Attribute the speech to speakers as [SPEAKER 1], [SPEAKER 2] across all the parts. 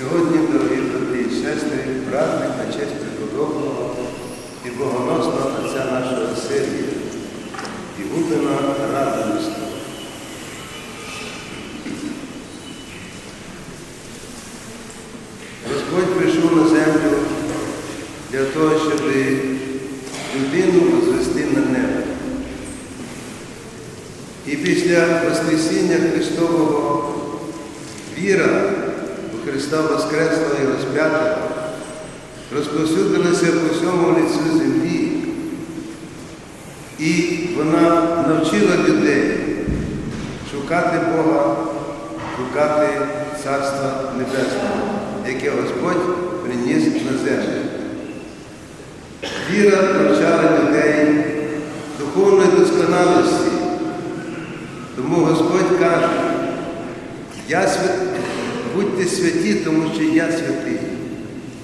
[SPEAKER 1] Сьогодні, дорогі брати і сестри, праздник на честь преподобного і богоносного отця нашого Сергія і Губина Радонівського. Господь прийшов на землю для того, щоб людину возвести на небо. І після Воскресіння Христового віра Христа Воскреслого і розп'ятого розповсюдилася по всьому лицю землі, і вона навчила людей шукати Бога, шукати Царства Небесного, яке Господь приніс на землю. Віра навчала людей духовної досконалості. Тому Господь каже, я свят... будьте святі, тому що я святий.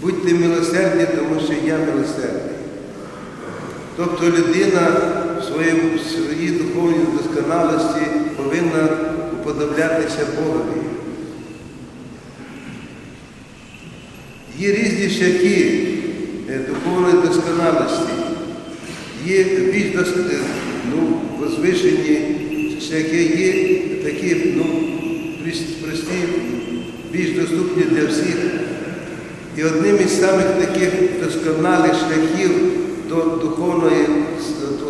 [SPEAKER 1] Будьте милосердні, тому що я милосердний. Тобто людина в своїй духовній досконалості повинна уподоблятися Богові. Є різні шляхи е, духовної досконалості, є більш е, ну, возвишені шляхи, є такі ну, прос- прості, більш доступні для всіх. І одним із самих таких досконалих шляхів до духовної,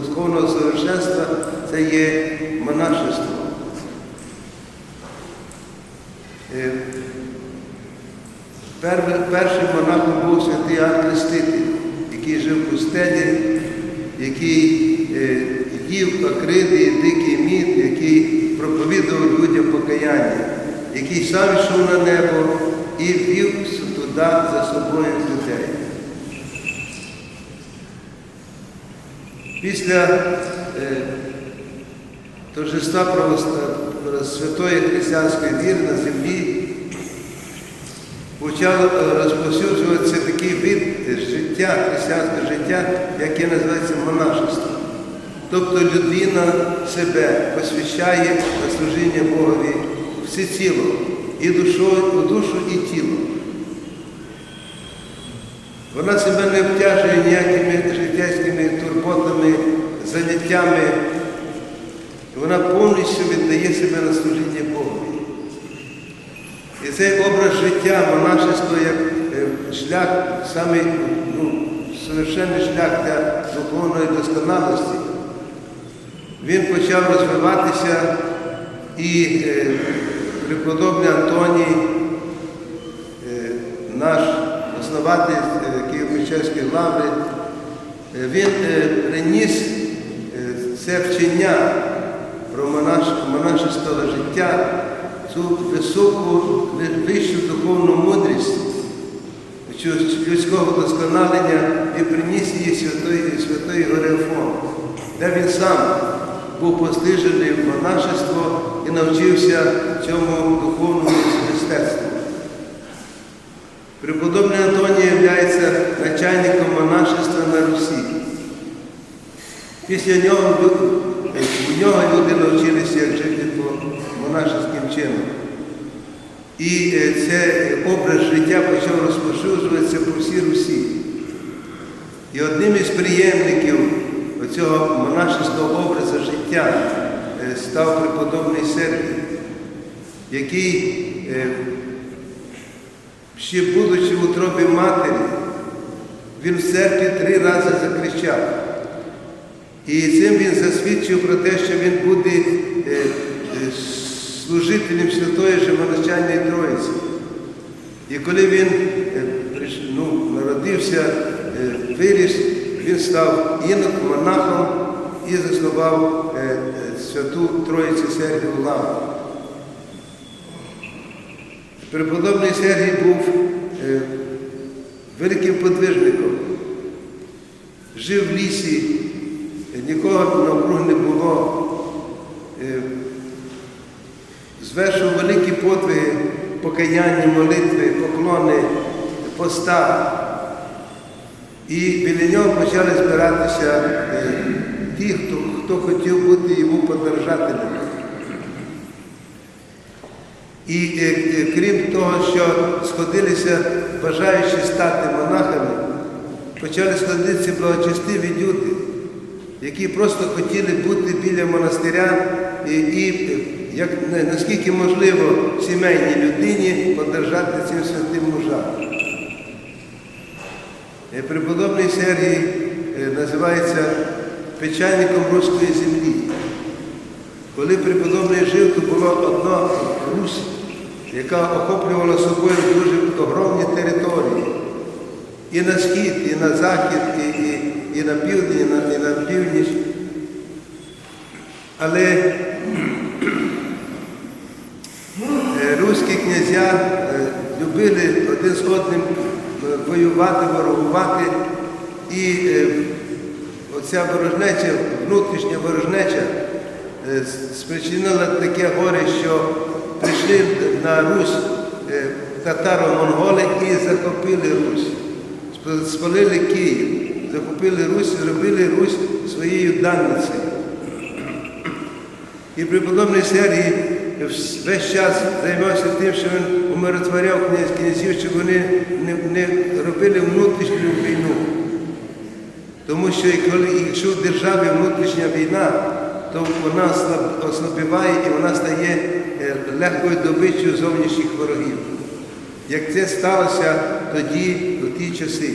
[SPEAKER 1] духовного совершенства це є монашество. Е, Першим, монахом був святий Ан Креститель, який жив в пустелі, який е, їв акриди і дикий мід, який проповідував людям покаяння, який сам йшов на небо і вів туди за собою людей. Після е, торжества святої християнської віри на землі почав е, розповсюджуватися такий вид життя, християнське життя, яке називається монашество. Тобто людина себе посвящає на служіння Богові всеціло, і душою, і душу, і тіло. Вона себе не обтяжує ніякими життєвськими турботами, заняттями. Вона повністю віддає себе на служіння Богові. І цей образ життя, монашество як е, шлях, самий ну, совершенний шлях для духовної досконалості, він почав розвиватися і е, преподобний Антоній, е, наш основатель е, Києво-Печерської лаври, е, він приніс це вчення про монаш- життя, цю високу, вищу духовну мудрість, людського досконалення і приніс її святої, святої де він сам був постижений в монашество і навчився цьому духовному мистецтву. Преподобний Антоній є начальником монашества на Русі. Після нього у нього люди навчилися, жити по монашеським чином. І е, це образ життя почав розпоширюватися по всій Русі. І одним із приємників цього монашеського життя е, став преподобний Сергій, який, е, ще будучи в утробі матері, він в церкві три рази закричав. І цим він засвідчив про те, що він буде е, служителем Святої Живоначальної Троїці. І коли він ну, народився, виріс, він став інок, монахом і заснував е, е, святу Троїцю Сергію Лавру. Преподобний Сергій був е, великим подвижником. Жив в лісі, нікого навкруг не було. Звершив великі подвиги, покаяння, молитви, поклони, поста. І біля нього почали збиратися ті, хто, хто хотів бути йому подержателем. І е, е, крім того, що сходилися бажаючі стати монахами, почали сходитися благочестиві люди, які просто хотіли бути біля монастиря і, і як на- наскільки можливо сімейній людині подержати цим святим мужам. Е, Преподобний Сергій називається печальником руської землі. Коли преподобний жив, то була одна Русь, яка охоплювала собою дуже огромні території. І на схід, і на захід, і, і, і на південь, і на, і на північ. Але е, руські князя е, любили один з одним е, воювати, ворогувати. І оця ворожнеча, внутрішня ворожнеча е, спричинила таке горе, що прийшли на Русь е, татаро-монголи і захопили Русь. Спалили Київ, захопили Русь зробили Русь своєю данницею. І преподобний Сергій весь час займався тим, що він умиротворяв князів, щоб вони не, робили внутрішню. Тому що якщо в державі внутрішня війна, то вона ослабіває і вона стає е, легкою добиччю зовнішніх ворогів. Як це сталося тоді, у ті часи.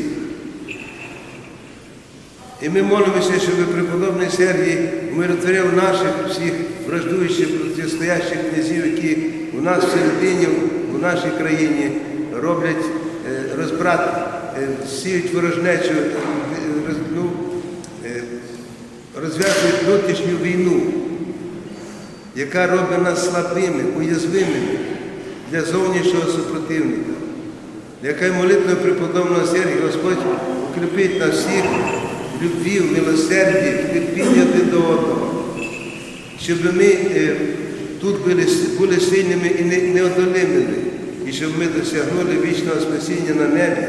[SPEAKER 1] І ми молимося, щоб преподобний Сергій умиротворяв наших всіх враждуючих протистоящих князів, які у нас в нашій країні роблять е, розбрат, е, сіють ворожнечу, ну, е, розв'язують внутрішню війну, яка робить нас слабими, уязвимими для зовнішнього супротивника. Нехай молитвою преподобного Сергія Господь укріпить нас всіх в любві, в милосерді, в терпіння до одного, щоб ми е, тут були, були сильними і не- неодолимими, і щоб ми досягнули вічного спасіння на небі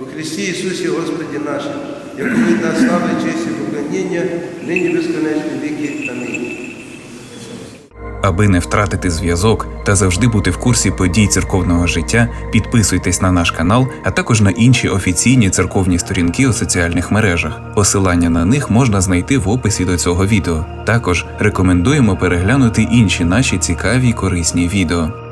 [SPEAKER 1] у Христі Ісусі Господі нашому, якому від нас слава, честь і поклоніння, нині безконечні віки. Амінь.
[SPEAKER 2] Аби не втратити зв'язок та завжди бути в курсі подій церковного життя, підписуйтесь на наш канал, а також на інші офіційні церковні сторінки у соціальних мережах. Посилання на них можна знайти в описі до цього відео. Також рекомендуємо переглянути інші наші цікаві й корисні відео.